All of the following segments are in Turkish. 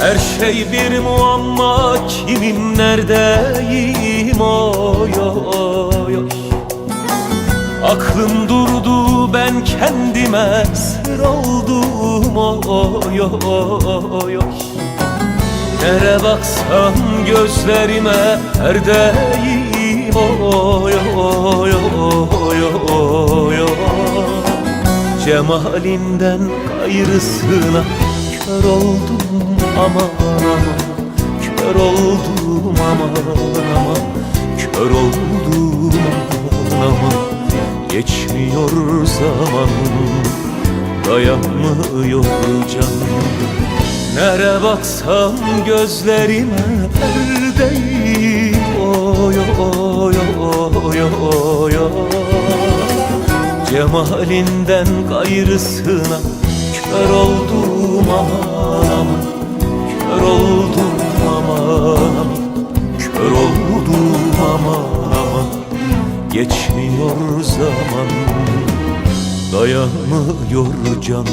Her şey bir muamma kimim neredeyim? Oy oy oy. Aklım durdu ben kendime sır oldum. Oy oy oy. Nere baksam gözlerime perdeyim. Oy oy oy oy. Cemalinden gayrısına kör oldum aman aman Kör oldum aman aman Kör oldum aman aman Geçmiyor zaman Dayanmıyor canım Nere baksam gözlerime perdeyim Oy oy oy oy oy. Cemalinden gayrısına kör oldum aman aman Geçmiyor zaman Dayanmıyor canım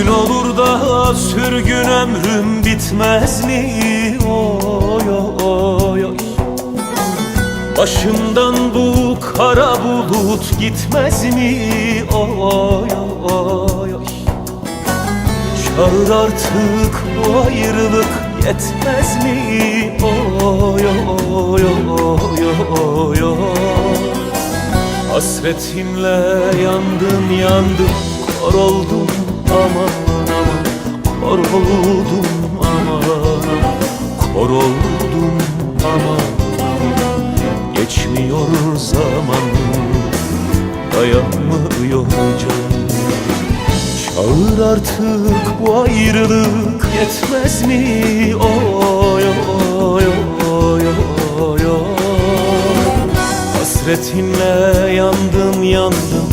Gün olur da sürgün ömrüm bitmez mi? Oy oy oy Başımdan bu kara bulut gitmez mi? Oy oy oy Çağır artık bu ayrılık yetmez mi? Oy oy oy oy oy Hasretinle yandım yandım Kor oldum aman aman Kor oldum aman Kor oldum aman. Geçmiyor zaman Dayanmıyor can. Çağır artık bu ayrılık yetmez mi? Oy oy oy oy oy Hasretinle yandım yandım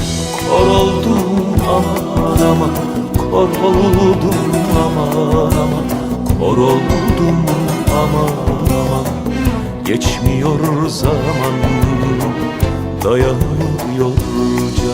Kor oldum aman aman Kor oldum aman aman. Kor oldum aman aman. Geçmiyor zaman Dayanmıyor can